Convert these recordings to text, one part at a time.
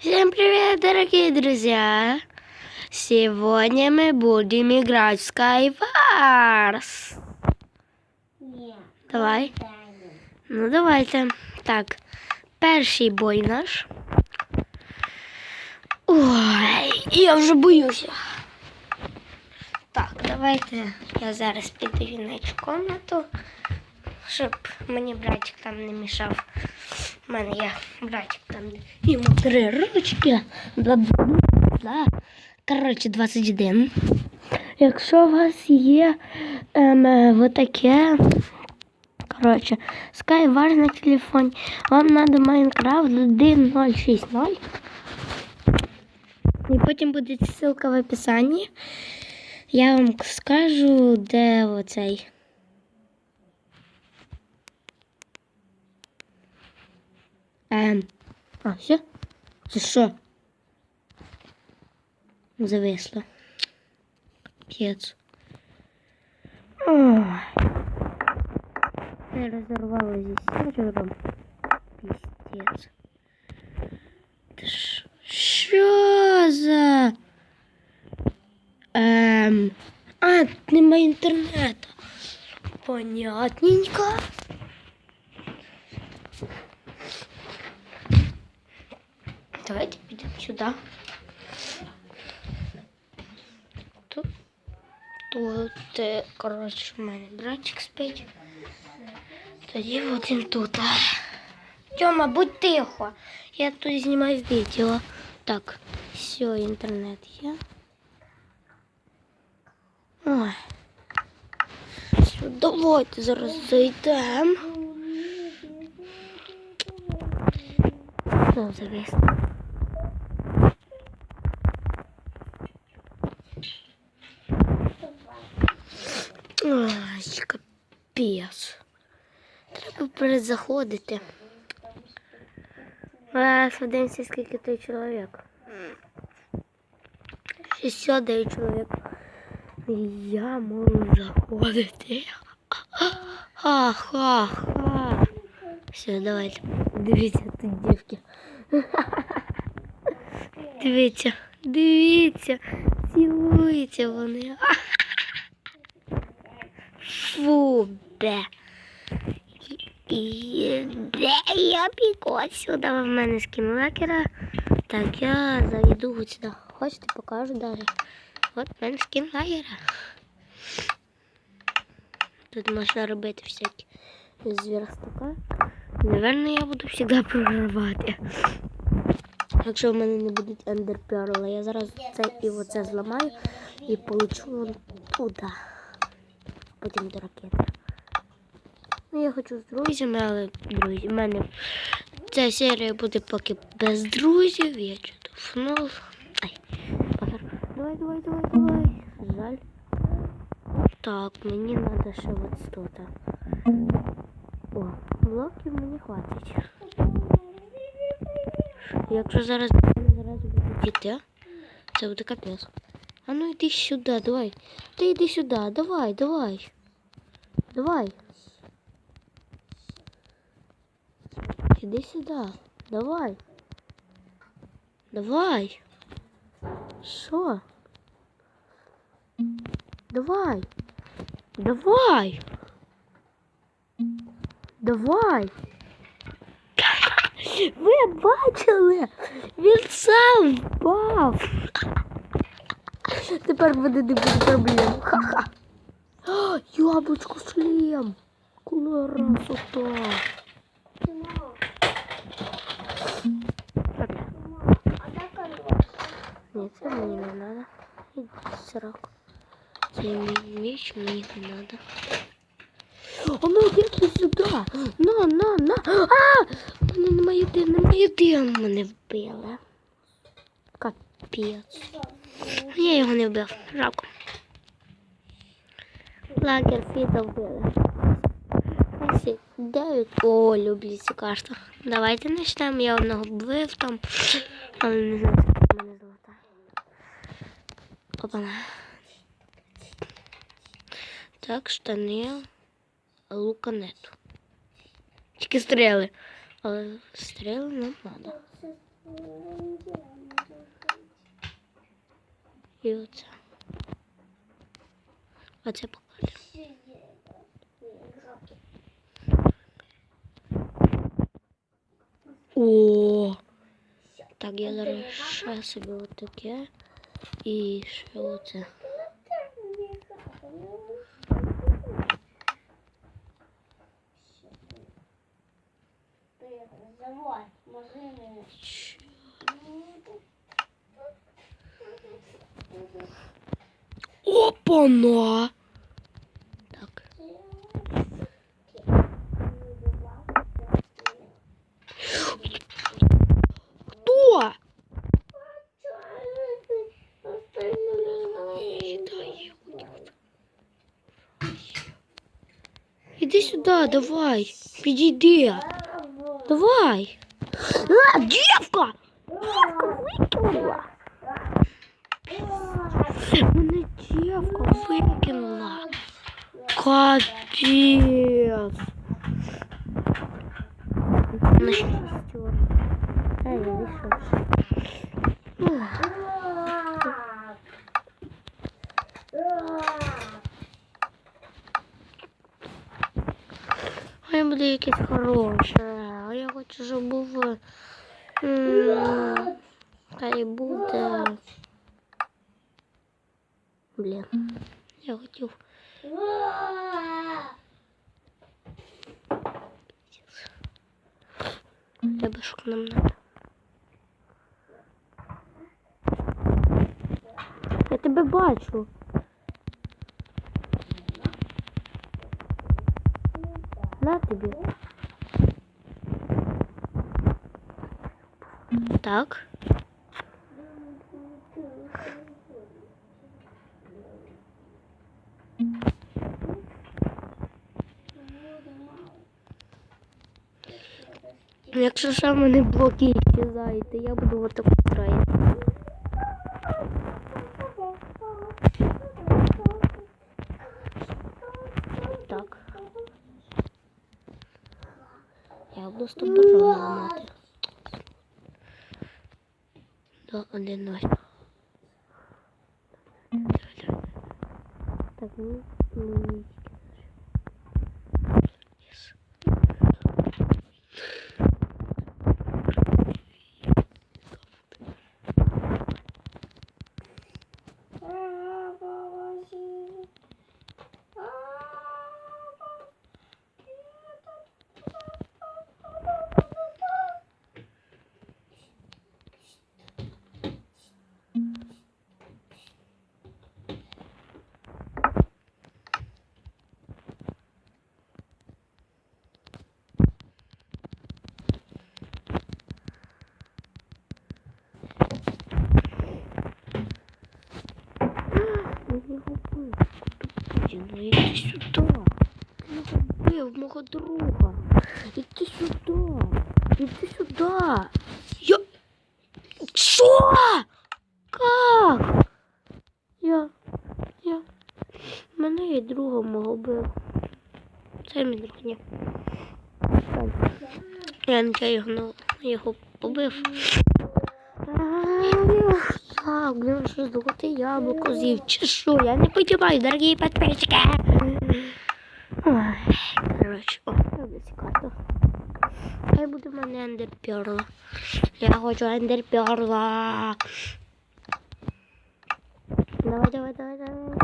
Всем привет, дорогие друзья! Сегодня мы будем играть в Skywars. Ні. Давай. Далі. Ну, давайте. Так, перший бой наш. Ой, я вже боюся. Так, давайте я зараз піду в іншу комнату, щоб мені братик там не мішав. У мене є братик там, йому три ручки. Бла бла бла. Коротше, 21. Якщо у вас є ем, е, таке. Коротше, Skywars на телефоні. Вам треба Майнкрафт 1.060. І потім буде ссылка в описанні. Я вам скажу, де оцей. Ем. А, все? Це що? Зависло. Капець. Я разорвала здесь сервером. Пиздец. Ты ш... Що за... Ем... А, нема інтернету. Понятненько. Давайте підемо сюди. Тут, тут, е, коротше, у мене братчик спить. Тоді один тут. Тьома, будь тихо. Я тут знімаю відео. Так, все, інтернет є. Ой. Все, давайте зараз зайдемо. Ну, завис. Ой, капець. Треба перезаходити. Подивимося, скільки той чоловік. 69 чоловік. Я можу заходити. Ха-ха-ха. Все, давайте. Дивіться, тут дівки. Дивіться, дивіться, цілуються вони. Фу, бе. І де я бігу сюди в мене скін лакера. Так, я зайду от сюди. Хочете, покажу далі. От в мене скін лагера. Тут можна робити всякі зверстака. Наверное, я буду завжди прорвати. Якщо в мене не будуть ендерперли, я зараз це і оце зламаю і получу вон туди. Потім до ракети. Ну, я хочу з друзями, але друзі, в мене ця серія буде поки без друзів. Я чудовнув. Ай, погар. Давай, давай, давай, давай. Жаль. Так, мені треба ще от тут. О, блоків мені хватить. Якщо зараз зараз буду діти, це буде капець. А ну йди сюди, давай. Ти йди сюди, давай, давай. Давай. Іди сюди. Давай. Давай. Що? Давай. Давай. Давай. Ви бачили? Він сам впав. Тепер буде не буде проблем. Ха-ха. О, Яблучко шлем. Красота. Де корова? Ні, не срак. Це мій меч мені не треба. А ну йди сюди. На, на, на. А! Мене немає де, немає де мене вбили. Капець. Я його не вбив. Жалко. Лагер фіда вбили. Ось Дев'ять. О, люблю цю карту. Давайте почнемо. Я одного вбив там. Але не знаю, скільки мене золота. Опана. Так, штани. Лука нету. Тільки стріли. Але стріли нам треба. І оце. Оце покладемо. О! Так, я зараз ще собі отаке. І ще оце. Завод, машини. Опа-на! Так. Хто? Іди сюди, давай. Підійди. Давай. А, дівка! Дівка викинула. Мене дівка викинула. Капець. На шестер. Ей, я. Хай буде якесь хороше. А я хочу, щоб був. м, Хай буде. Блін. Я хотів. Треба щоб нам надо. Я тебе бачу. На тобі. Так. Якщо ще мене блоки щезаєте, я буду вот так строїти. Так. Я буду тобою ламати. До один ноль. Так, ну, ну, Yes. Ну, не губи. Ну, іди сюди. Ти губив мого друга. Іди сюди. Іди сюди. Я... Що? Как? Я... Я... Мене і друга мого бив. Це мій друг, ні. Я не його, його побив. Так, блин, що золоте яблуко з'їв, чи що? Я не понимаю, дорогі підписчики. Ой, коротше, о, десь карта. Хай буде в мене ендерперла. Я хочу ендерперла. Давай, давай, давай, давай.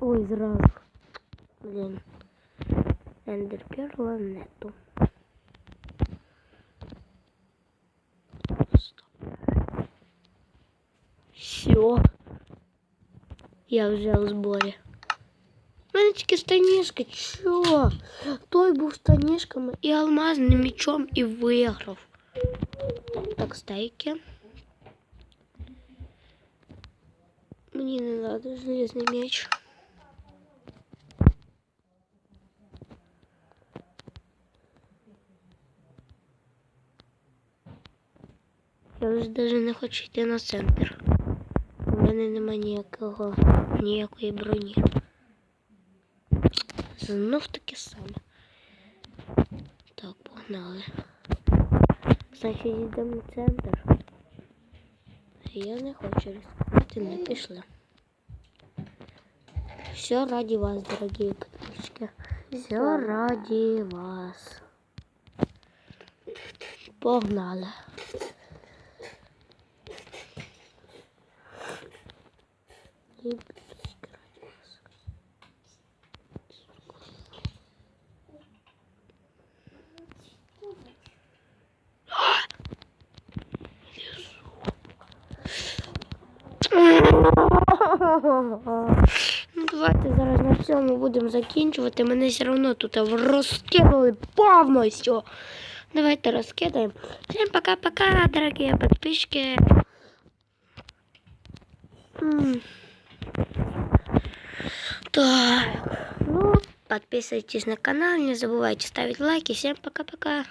Ой, зразу. Блін. Ендерперла нету. Все. Я вже у. Мене тільки. Чо? Той був станішками і алмазним мечом і виграв. Так, стейки. Мені не надо железний меч. Я вже навіть не хочу йти на центр. У мене нема ніякого, ніякої броні. Знов таке саме. Так, погнали. Значить, йдемо в центр. Я не хочу ризикувати, не пішли. Все ради вас, дорогие подписчики. Все ради вас. Погнали. Ребяточки, цьому будемо закінчувати. Мене все одно тут розкинули повністю. Давайте розкидаємо. Всем пока-пока, дорогие подписчики. Так, ну, подписывайтесь на канал, не забывайте ставить лайки. Всем пока-пока.